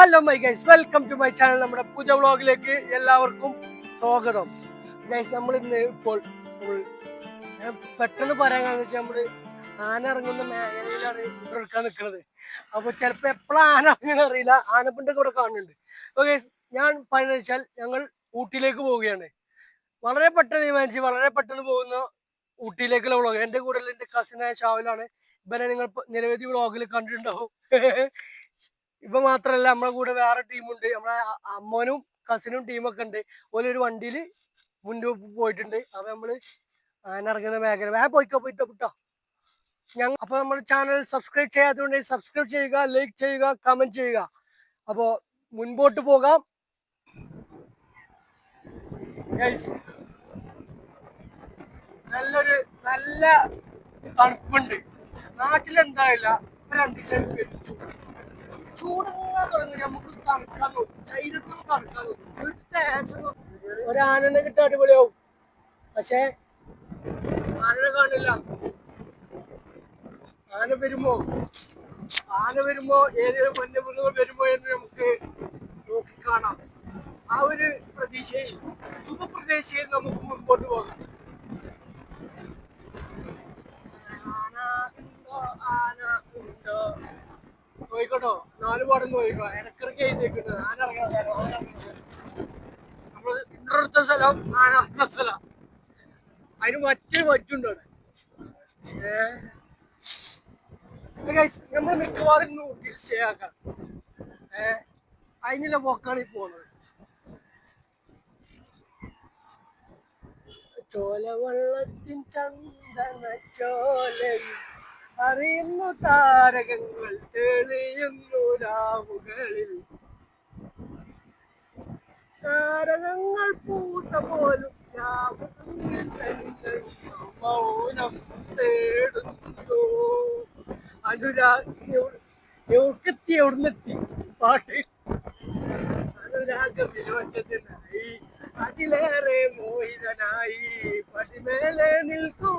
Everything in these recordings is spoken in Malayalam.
Hello my guys welcome to my channel നമ്മുടെ പുതിയ വ്ളോഗിലേക്ക് എല്ലാവർക്കും സ്വാഗതം. ഗൈസ് നമ്മൾ ഇന്ന് ഇപ്പോൾ പെട്ടെന്ന് പറയാൻ കാരണം വെച്ചാൽ നമ്മൾ ആന ഇറങ്ങുന്ന മേഖലയിലാണ് ഇവിടെ എടുക്കാൻ നിൽക്കുന്നത് അപ്പൊ ചിലപ്പോ എപ്പോഴും ആന അങ്ങനെ അറിയില്ല. ആനപ്പിന്റെ കൂടെ കാണുന്നുണ്ട്. ഓക്കെ ഞാൻ പറയുന്നത് വെച്ചാൽ ഞങ്ങൾ ഊട്ടിയിലേക്ക് പോവുകയാണ്. വളരെ പെട്ടെന്ന് തീരുമാനിച്ച് വളരെ പെട്ടെന്ന് പോകുന്ന ഊട്ടിയിലേക്കുള്ള വ്ളോഗ്. എന്റെ കൂടെ എന്റെ കസിനായ ഷാവിലാണ്. ഇവനെ നിങ്ങൾ നിരവധി വ്ളോഗിൽ കണ്ടിട്ടുണ്ടാവും. ഇപ്പൊ മാത്രല്ല നമ്മളെ കൂടെ വേറെ ടീമുണ്ട് നമ്മളെ അമ്മനും കസിനും ടീമൊക്കെ ഉണ്ട്. ഓലൊരു വണ്ടിയിൽ മുന്നോട്ട് പോയിട്ടുണ്ട്. അപ്പൊ നമ്മൾ ആനിറങ്ങുന്ന മേഖല. വേ പോയിക്കോ പോയിട്ടോ വിട്ടോ ഞങ്ങൾ അപ്പൊ നമ്മുടെ ചാനൽ സബ്സ്ക്രൈബ് ചെയ്യാത്തതുകൊണ്ട് സബ്സ്ക്രൈബ് ചെയ്യുക ലൈക്ക് ചെയ്യുക കമന്റ് ചെയ്യുക. അപ്പോ മുൻപോട്ട് പോകാം. നല്ലൊരു നല്ല തണുപ്പുണ്ട്. നാട്ടിലെന്തായില്ല ഒരു രണ്ട് പെരുത്തു തുടങ്ങി കിട്ടാൻ അടിപൊളിയാവും. പക്ഷെ ആനനെ കാണില്ല. ആന വരുമ്പോ ആന വരുമ്പോ ഏതൊരു വന്യമൃഗം വരുമ്പോ എന്ന് നമുക്ക് നോക്കി കാണാം ആ ഒരു പ്രതീക്ഷയിൽ ശുഭപ്രതീക്ഷയിൽ നമുക്ക് മുൻപോട്ട് പോകാം. ആന ഉണ്ടോ? ആന ഉണ്ടോ? നോയിക്കോട്ടോ നാല് പാടും പോയിക്കോ. ഇടക്കിടക്ക് എഴുതിയേക്കുന്നത് ആന ഇറങ്ങുന്ന സ്ഥലം ആന നമ്മൾ ഇന്നടുത്ത സ്ഥലം. ആന ഇറങ്ങുന്ന സ്ഥലം അതിന് മറ്റൊരു മറ്റുണ്ട് നമ്മൾ മിക്കവാറും ഊട്ടി സ്റ്റേ അതിനുള്ള പോക്കാണ് ഈ പോകുന്നത് ചോലവെള്ളത്തിൻ ചന്ദന ചോലയിൽ അറിയുന്നു താരകങ്ങൾ തെളിയുന്നു രാവുകളിൽ. താരകങ്ങൾ പൂത്ത പോലും രാവുകളിൽ തന്നെ മൗനം തേടുന്നു. എവിടെത്തി എവിടുന്നെത്തി പാട്ട്. അനുരാഗം വിരോചനായി അതിലേറെ മോഹിതനായി പടിമേലെ നിൽക്കൂ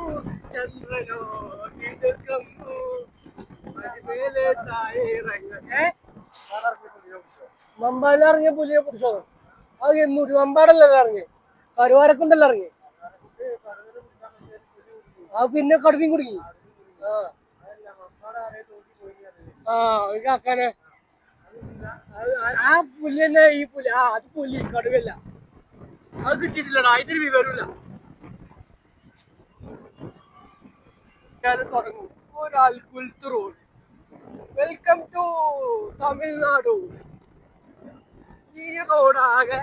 ചന്ദ്രനോ കിടക്കമ്പു പടിമേലെ തായിറങ്ങ ഏ മമ്പാല ഇറങ്ങിയ പുലിയെ പിടിച്ചോ അത് എന്നൂറ്റി മമ്പാടല്ലേ ഇറങ്ങി കരുവാരക്കുണ്ടല്ലോ ഇറങ്ങി ആ പിന്നെ കടുവയും കുടുങ്ങി ആ ആ കാക്കാനെ ആ- പുലി തന്നെ ഈ പുലി ആ അത് പുലി കടുവല്ല അത് കിട്ടിയിട്ടില്ലടാ അതിന്റെ വിവരമില്ല ഞാൻ തുടങ്ങും. ഒരാൽക്കുൽത്ത് റോഡ് വെൽക്കം ടു തമിഴ്നാടു. ഈ റോഡാകെ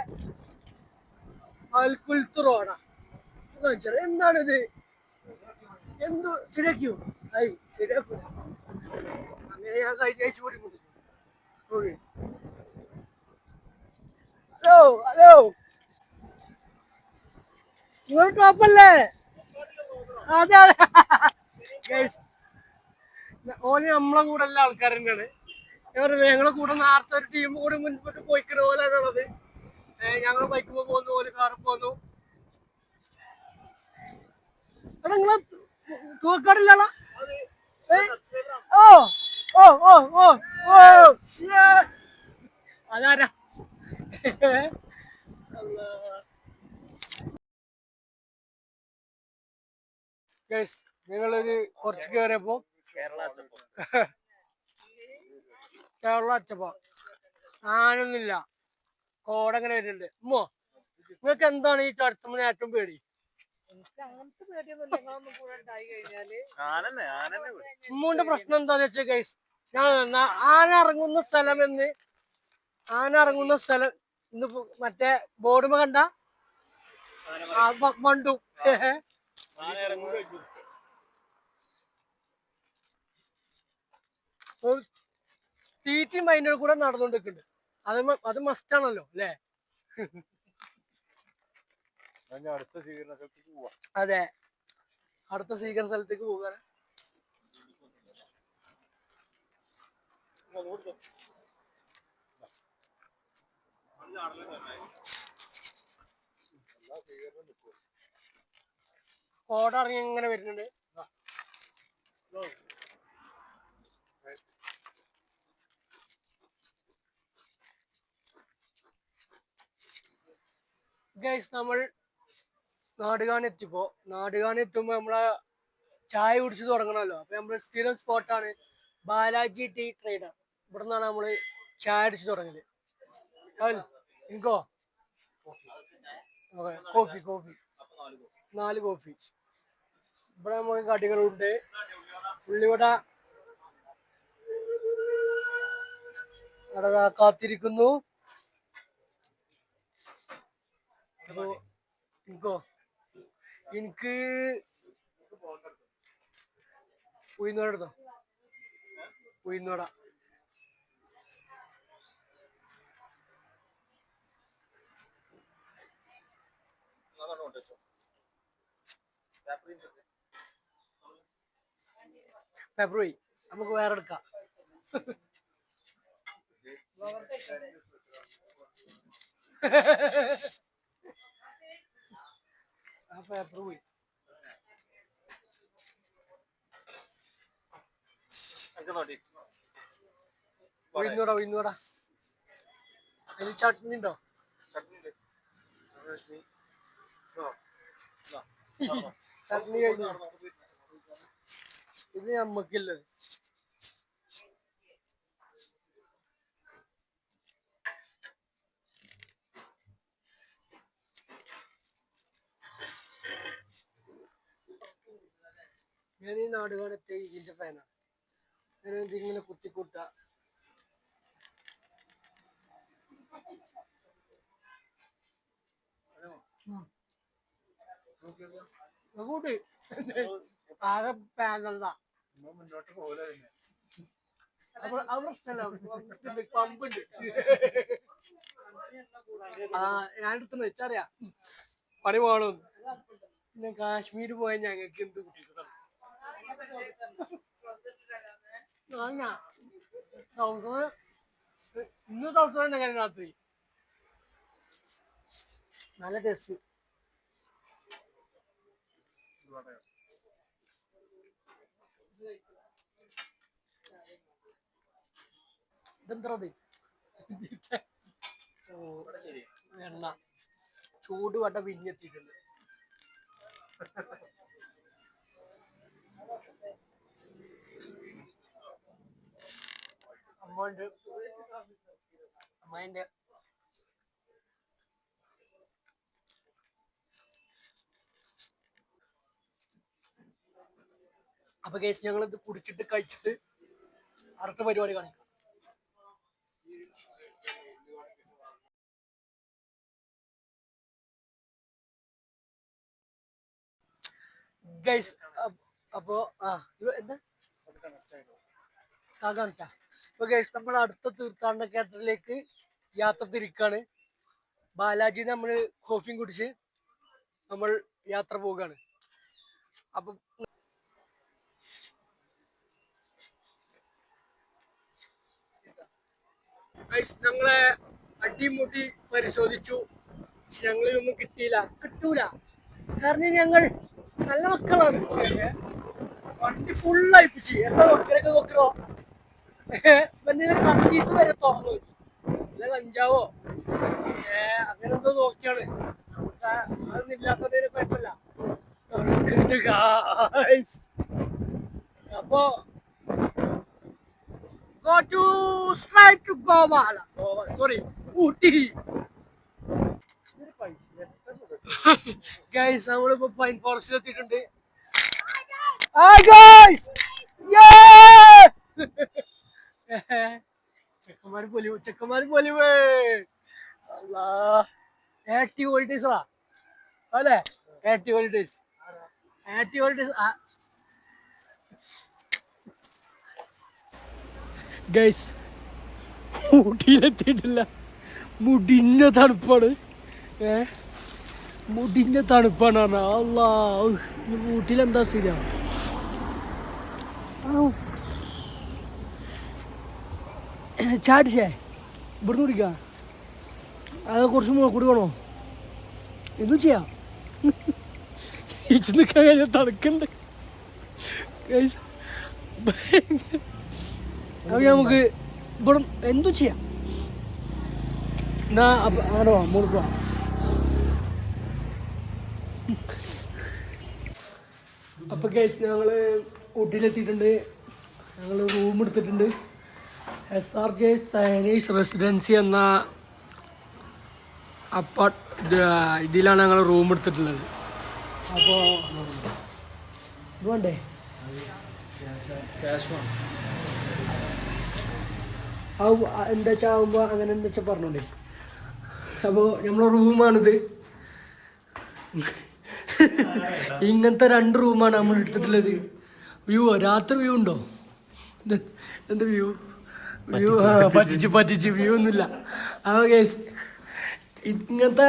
അൽക്കുൽത്ത് റോഡാണ് വെച്ചാൽ എന്താണിത്? എന്തു ശരിയാക്കിയോ? ഐ ശരിയാക്കൂ. അങ്ങനെ ഞാൻ കഴിഞ്ഞ ആഴ്ച ഓക്കെ. Hello hello. നിങ്ങൾ ടോപ്പല്ലേ അതെ അതെ. ഓന് നമ്മളെ കൂടെ എല്ലാ ഞാൻ ഞങ്ങളെ കൂടെ നേരത്തെ ഒരു ടീം കൂടി മുൻപോട്ട് പോയിക്കണ പോലെയാണുള്ളത് ഞങ്ങൾ ബൈക്ക് പോകുന്നു ഓൽ കാറിൽ പോന്നു. എടാ നിങ്ങളെ ഓ ഓ ഓ ഓ. അതാരാ? അല്ലാ. നിങ്ങളൊരു കുറച്ച് കയറിയപ്പോ കേരള അച്ചപ്പോ ആനൊന്നുമില്ല. കോടങ്ങനെ വരുന്നുണ്ട്. ഉമ്മോ നിങ്ങൾക്ക് എന്താണ് ഈ ചടുത്തുമ്പോൾ ഏറ്റവും പേടി? ഉമ്മൂന്റെ പ്രശ്നം എന്താന്ന് വെച്ചാൽ ഗൈസ് ഞാൻ ആന ഇറങ്ങുന്ന സ്ഥലം എന്ന് ആന ഇറങ്ങുന്ന സ്ഥലം ഇന്ന് മറ്റേ ബോർഡുമ കണ്ട? ആ, മണ്ടു. ആന ഇറങ്ങും കഴിച്ചു. തീറ്റി മൈൻഡ് കൂടെ നടന്നുകൊണ്ടിരിക്കുന്നുണ്ട് അത് അത് മസ്റ്റ് ആണല്ലോ അല്ലേ? അടുത്ത സ്വീകരണ സ്ഥലത്തേക്ക് പോവാ. അതെ. അടുത്ത സ്വീകരണ സ്ഥലത്തേക്ക് പോകാൻ കോട ഇറങ്ങി ഇങ്ങനെ വരുന്നുണ്ട്. ഗൈസ് നമ്മൾ നാടുകാണെത്തിപ്പോ നാടുകാണി എത്തുമ്പോ നമ്മളെ ചായ കുടിച്ച് തുടങ്ങണമല്ലോ. അപ്പൊ നമ്മൾ സ്ഥിരം സ്പോട്ടാണ് ബാലാജി ടീ ട്രേഡർ ഇവിടെ നിന്നാണ് നമ്മൾ ചായ അടിച്ച് തുടങ്ങൽ. എനിക്കോ കോഫി കോഫി. നാല് കോഫി. ഇവിടെ നമുക്ക് കടികളുണ്ട്. ഉള്ളിവട. അവിടെ കാത്തിരിക്കുന്നു. അപ്പോ എനിക്കോ എനിക്ക് ഉയർന്നോട എടുത്തോ ഉയർന്നോട ഫെബ്രുവരി നമുക്ക് വേറെ എടുക്കാം ആ പേപ്പർ പോയി. ഉഴുന്നൂടാ ഉഴുന്നൂടാ അതിൽ ചട്നി ഉണ്ടോ? ചട്നി കഴിഞ്ഞു. ഇത് നമ്മക്കില്ലത്. ഞാൻ ഈ നാടുകാണത്തെ ഇതിന്റെ ഫാനാണ്. ഞാൻ ഇതിങ്ങനെ കുട്ടിക്കൂട്ട കൂട്ടി. ആകെ പാനല്ല മുന്നോട്ട് പോലെ അപ്പോൾ ആ പ്രശ്നമല്ല പമ്പുണ്ട്. ആ ഞാൻ എടുത്തു വെച്ചറിയാ പണി പോകണം. പിന്നെ കാശ്മീർ പോയ ഞങ്ങൾക്ക് എന്ത് കുട്ടികളാണ് ഇന്ന് തളർത്തുന്നുണ്ട് അങ്ങനെ രാത്രി. നല്ല ടേസ്റ്റ് ഇതെന്തത് അമ്മണ്ട് അമ്മേന്റെ അപ്പൊ കേസ് ഞങ്ങൾ ഇത് കുടിച്ചിട്ട് കഴിച്ചിട്ട് അടുത്ത പരിപാടി കാണിക്കാം. അപ്പോ ആ എന്താ? കാണിച്ച അപ്പൊ ഗൈസ് നമ്മൾ അടുത്ത തീർത്ഥാടന കേന്ദ്രത്തിലേക്ക് യാത്ര തിരിക്കാണ്. ബാലാജി നമ്മൾ കോഫിയും കുടിച്ച് നമ്മൾ യാത്ര പോവുകയാണ്. അപ്പൊ ഞങ്ങളെ അടിമുടി പരിശോധിച്ചു. ഞങ്ങളിലൊന്നും കിട്ടിയില്ല. കിട്ടൂല. കാരണം ഞങ്ങൾ നല്ല മക്കളാണ്. വണ്ടി ഫുൾ അയപ്പിച്ച് എന്താ നോക്കലൊക്കെ നോക്കണോ കർച്ചീസ് വരെ തുറന്നു വെച്ചു. അല്ല കഞ്ചാവോ? അങ്ങനെ എന്തോ നോക്കിയാണ്. പക്ഷെ അതൊന്നും ഇല്ലാത്തതിന് കുഴപ്പമില്ല. അപ്പോ go to straight to Goa. Goa sorry Ooty. Guys നമ്മളിപ്പോ പൈൻ ഫോറസ്റ്റിൽ എത്തിയിട്ടുണ്ട്. ആ ഗൈസ് ചെക്കന്മാര് പൊലിവ് ചെക്കന്മാര് പൊലിവ്. ആക്ടി വോൾട്ടേഴ്സാ അല്ലേ? ആക്ടി വോൾട്ടേഴ്സ് ആക്ടി വോൾട്ടേഴ്സ് ഗൈസ് മുടിയിലെത്തിയിട്ടില്ല. മുടിഞ്ഞ തണുപ്പാണ്. ഏ? മുടിഞ്ഞ തണുപ്പാണ്. പറഞ്ഞ അല്ലാ ഊട്ടിയിൽ എന്താ സ്ഥിതി ചാടിച്ചേ. ഇവിടുന്ന് കുടിക്കാം അത് കുറച്ച് മുളക്കൂടി വേണോ? എന്തും ചെയ്യാം. ഇച്ച് നിൽക്കാൻ കഴിഞ്ഞ തണുക്കുണ്ട്. അപ്പം നമുക്ക് ഇവിടെ എന്തും ചെയ്യാം. എന്നാ അപ്പൊ അങ്ങനെ പോവാം മുകളിൽ പോവാം. അപ്പൊ കേസ് ഞങ്ങൾ ഊട്ടിയിലെത്തിയിട്ടുണ്ട്. ഞങ്ങൾ റൂം എടുത്തിട്ടുണ്ട്. S R J Chinese residency എന്ന അപ്പാർട്ട് ഇതിലാണ് ഞങ്ങൾ റൂം എടുത്തിട്ടുള്ളത്. അപ്പോൾ വേണ്ടേ എന്താ വെച്ചാൽ ആവുമ്പോൾ അങ്ങനെ എന്താ വെച്ചാൽ പറഞ്ഞോണ്ടേ. അപ്പോൾ നമ്മളെ റൂമാണിത്. ഇങ്ങനത്തെ രണ്ട് റൂമാണ് നമ്മൾ എടുത്തിട്ടുള്ളത്. വ്യൂ രാത്രി വ്യൂ ഉണ്ടോ? എന്ത് വ്യൂ? വ്യൂ പറ്റിച്ച് പറ്റിച്ച്. വ്യൂ ഒന്നുമില്ല. അപ്പോൾ കേസ് ഇങ്ങനത്തെ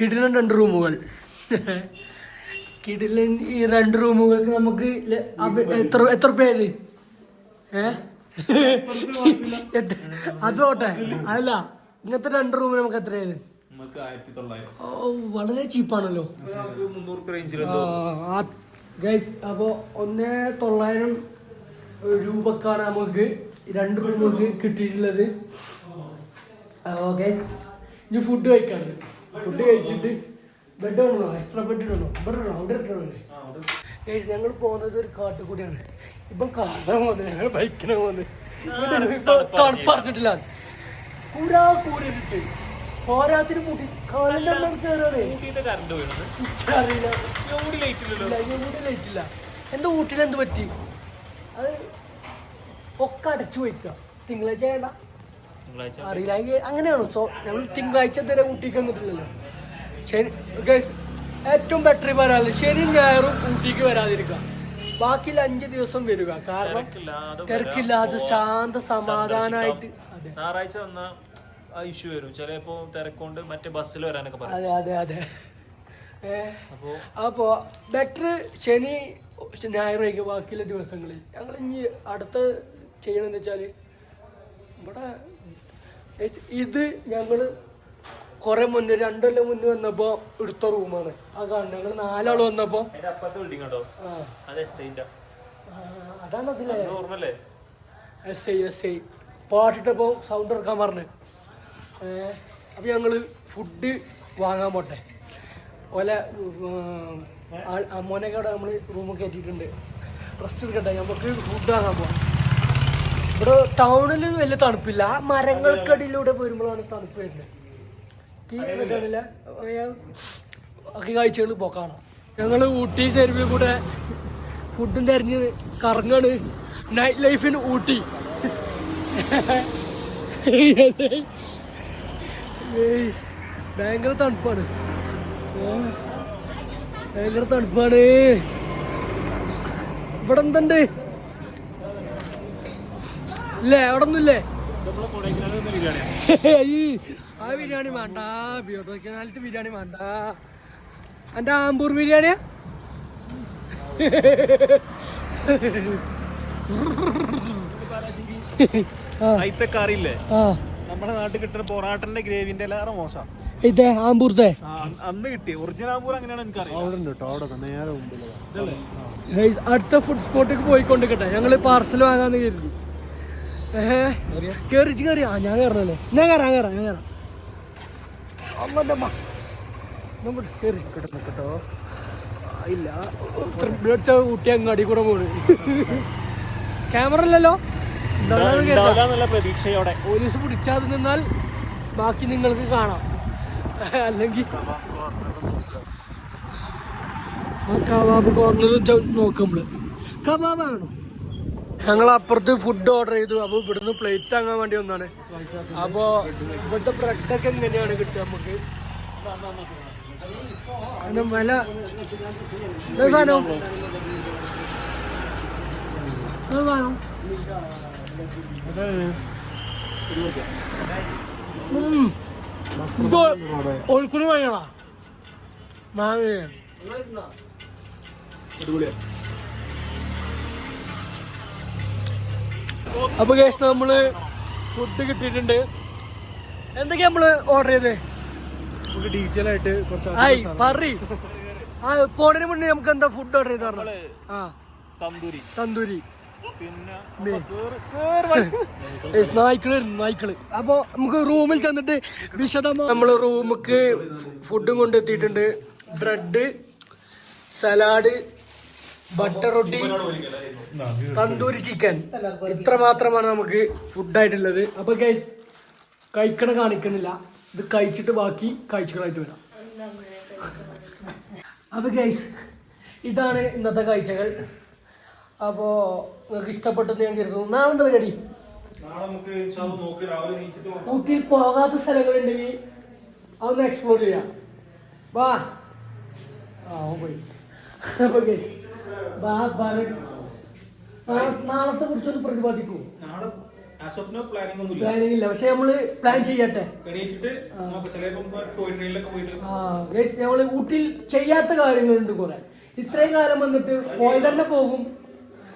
കിടിലൻ രണ്ട് റൂമുകൾ. കിടിലൻ ഈ രണ്ട് റൂമുകൾക്ക് നമുക്ക് എത്ര എത്ര പേര് ഏ? എത്ര- അത് പോട്ടെ. അല്ല ഇങ്ങനത്തെ രണ്ട് റൂമിന് നമുക്ക് എത്രയായത് തൊള്ളായിരം ഓ വളരെ ചീപ്പാണല്ലോ. ഗൈസ് അപ്പോൾ ഒന്ന് തൊള്ളായിരം രൂപക്കാണ് നമുക്ക് രണ്ട് റൂമുകൾക്ക് കിട്ടിയിട്ടുള്ളത്. ഓക്കെ ഇനി ഫുഡ് കഴിക്കാണ്ട് ഫുഡ് കഴിച്ചിട്ട് ബെഡ് വേണോ? എക്സ്ട്രാ ബെഡ് ഇടണോ? ബെഡ് ഇടണോ അവിടെ ഇട്ടണല്ലേ ഗൈസ് ഞങ്ങൾ പോകുന്നത് ഒരു കാട്ടിൽ കൂടിയാണ് ഇപ്പം കാണാൻ പോകുന്നത്. ഞങ്ങൾ ബൈക്കിനാണ് പോകുന്നത്. ഇപ്പൊ തണുപ്പറഞ്ഞിട്ടില്ല കൂരാ കൂരിട്ട് പോരാത്തിന് കൂട്ടി വീണത് അറിയില്ല എവിടെ ലൈറ്റ് ഇല്ല, ഇതിന് ഊട്ടി light എന്താ ഊട്ടിൽ എന്ത് പറ്റി? അത് ഒക്കെ അടച്ചു വയ്ക്കുക തിങ്കളാഴ്ച വേണ്ട. അറിയില്ല. അങ്ങനെയാണോ? സോ ഞങ്ങൾ തിങ്കളാഴ്ച വരെ ഊട്ടിക്ക് വന്നിട്ടില്ലല്ലോ. ശനി ഗൈസ് ഏറ്റവും ബെറ്റർ പറയാനുള്ളത് ശനി ഞായറും ഊട്ടിക്ക് വരാതിരിക്കുക. ബാക്കിയുള്ള അഞ്ച് ദിവസം വരിക. കാരണം തിരക്കില്ലാതെ ശാന്ത സമാധാനമായിട്ട് ഞായറാഴ്ച വന്ന ഇഷ്യൂ വരും. ചിലപ്പോ തിരക്കൊണ്ട് മറ്റേ ബസ്സിൽ വരാനൊക്കെ പറയും. അതെ അതെ അതെ. അപ്പോ ബെറ്റർ ശനി ഞായറൊക്കെ ബാക്കിയുള്ള ദിവസങ്ങളിൽ. ഞങ്ങൾ ഇനി അടുത്ത ചെയ്യണമെന്ന് വെച്ചാൽ ഇവിടെ ഇത് ഞങ്ങൾ കുറെ മുന്നേ രണ്ടെല്ലാം മുന്നേ വന്നപ്പോ എടുത്ത റൂമാണ് ആ കാണുന്നത് ഞങ്ങൾ നാലാൾ വന്നപ്പോ അതാണ് അതിലെ. എസ് ഐ എസ് ഐ പാട്ടിട്ടപ്പോ സൗണ്ട് ഇറക്കാൻ പറഞ്ഞു. അപ്പൊ ഞങ്ങൾ ഫുഡ് വാങ്ങാൻ പോട്ടെ. ഓലെ അമ്മോനെ അവിടെ നമ്മൾ റൂമൊക്കെ കയറ്റിയിട്ടുണ്ട്. റെസ്റ്റ് എടുക്കട്ടെ നമുക്ക് ഫുഡ് വാങ്ങാൻ പോവാം. ഇവിടെ ടൗണിൽ വലിയ തണുപ്പില്ല. മരങ്ങൾക്കടിയിലൂടെ വരുമ്പോഴാണ് തണുപ്പ് വരുന്നത്. കാഴ്ചകൾ പോക്കാണ് ഞങ്ങൾ ഊട്ടി തെരുവിൽ കൂടെ ഫുഡും തെരഞ്ഞ് കറങ്ങാണ്. നൈറ്റ് ലൈഫിന് ഊട്ടി. ഭയങ്കര തണുപ്പാണ്. ഭയങ്കര തണുപ്പാണ്. ഇവിടെ എന്തുണ്ട് ഇല്ലേ? അവിടെ ഒന്നുമില്ലേ ആ ബിരിയാണി വേണ്ട. ബിയോട്ടോക്കാലത്ത് ബിരിയാണി വേണ്ട. എന്റെ ആമ്പൂർ ബിരിയാണിയാ? നമ്മുടെ നാട്ടിൽ കിട്ടുന്ന പൊറാട്ടന്റെ ഗ്രേവിന്റെ എല്ലാവരും മോശം. ഇതേ ആമ്പൂർത്തെ? അന്ന് കിട്ടി. ഒറിജിനൽ അങ്ങനെയാണ് എനിക്കറിയാം അടുത്ത ഫുഡ് സ്പോട്ടിൽ പോയിക്കൊണ്ടിരിക്കട്ടെ. ഞങ്ങൾ പാർസൽ വാങ്ങാന്ന് കരുതി. ഏഹ് കേറി. കയറി ആ ഞാൻ കയറണല്ലോ ഞാൻ കയറാം കയറാം ഞാൻ കയറാം നമ്മൾ കയറി കേട്ടോ ഇല്ല. ബ്ലഡ് ഊട്ടി അങ്ങാടി കൂടെ പോണ്. ക്യാമറ. നല്ല പ്രതീക്ഷയോടെ. പോലീസ് പിടിച്ചാതെ നിന്നാൽ ബാക്കി നിങ്ങൾക്ക് കാണാം. അല്ലെങ്കിൽ ആ കബാബ് കോർണറിൽ നോക്കുമ്പോൾ കബാബാണോ ഞങ്ങൾ അപ്പുറത്ത് ഫുഡ് ഓർഡർ ചെയ്തു. അപ്പോൾ ഇവിടുന്ന് പ്ലേറ്റ് വാങ്ങാൻ വേണ്ടി വന്നാണ്. അപ്പോൾ ഇവിടുത്തെ ബ്രെഡൊക്കെ എങ്ങനെയാണ് കിട്ടുക നമുക്ക്? വില? സാധനം? മാങ്ങ. അപ്പൊ കേസ് നമ്മൾ ഫുഡ് കിട്ടിയിട്ടുണ്ട്. എന്തൊക്കെയാ നമ്മൾ ഓർഡർ ചെയ്തത് നമുക്ക് ഡീറ്റെയിൽ ആയിട്ട് കുറച്ച് പറ ആ പോണതിന് മുന്നേ നമുക്ക് എന്താ ഫുഡ് ഓർഡർ ചെയ്ത് പറഞ്ഞു? ആ. തന്തൂരി. തന്തൂരി. നായ്ക്കൾ നായ്ക്കൾ. അപ്പൊ നമുക്ക് റൂമിൽ ചെന്നിട്ട് വിശദമായി നമ്മൾ റൂമിക്ക് ഫുഡും കൊണ്ടെത്തിയിട്ടുണ്ട്. ബ്രെഡ് സലാഡ് ബട്ടർ റൊട്ടി തന്തൂരി ചിക്കൻ ഇത്ര മാത്രമാണ് നമുക്ക് ഫുഡായിട്ടുള്ളത് അപ്പൊ ഗൈസ് കഴിക്കണ കാണിക്കണില്ല. ഇത് കഴിച്ചിട്ട് ബാക്കി കാഴ്ചകളായിട്ട് വരാം. അപ്പൊ ഗൈസ് ഇതാണ് ഇന്നത്തെ കാഴ്ചകൾ. അപ്പോ നിങ്ങൾക്ക് ഇഷ്ടപ്പെട്ടെന്ന് ഞാൻ കരുതുന്നു. നാളെ എന്താ പരിപാടി. ഊട്ടിയിൽ പോകാത്ത സ്ഥലങ്ങളുണ്ടെങ്കിൽ അതൊന്ന് എക്സ്പ്ലോർ ചെയ്യാം. വാ. ആ ഓ പോയി. അപ്പൊ guys, വാ പറ- നാ- നാളത്തെ കുറിച്ചൊന്ന് പ്രതിപാദിക്കൂ. പ്ലാനിംഗ് ഇല്ല. പക്ഷെ നമ്മൾ പ്ലാൻ ചെയ്യട്ടെ. ഞങ്ങൾ ഊട്ടിയിൽ ചെയ്യാത്ത കാര്യങ്ങളുണ്ട് കുറെ. ഇത്രയും കാലം വന്നിട്ട് പോയി തന്നെ പോകും.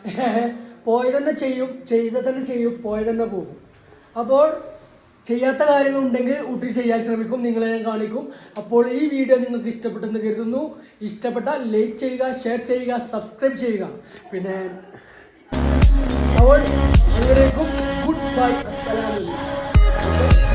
പോയി തന്നെ ചെയ്യും. ചെയ്ത തന്നെ ചെയ്യും. പോയി തന്നെ പോകും. അപ്പോൾ ചെയ്യാത്ത കാര്യങ്ങളുണ്ടെങ്കിൽ ഊട്ടി ചെയ്യാൻ ശ്രമിക്കും നിങ്ങളെ ഞാൻ കാണിക്കും. അപ്പോൾ ഈ വീഡിയോ നിങ്ങൾക്ക് ഇഷ്ടപ്പെട്ടെന്ന് കരുതുന്നു. ഇഷ്ടപ്പെട്ട ലൈക്ക് ചെയ്യുക ഷെയർ ചെയ്യുക സബ്സ്ക്രൈബ് ചെയ്യുക. പിന്നെ അപ്പോൾ ഗുഡ് ബൈ അസ്സലാമു അലൈക്കും.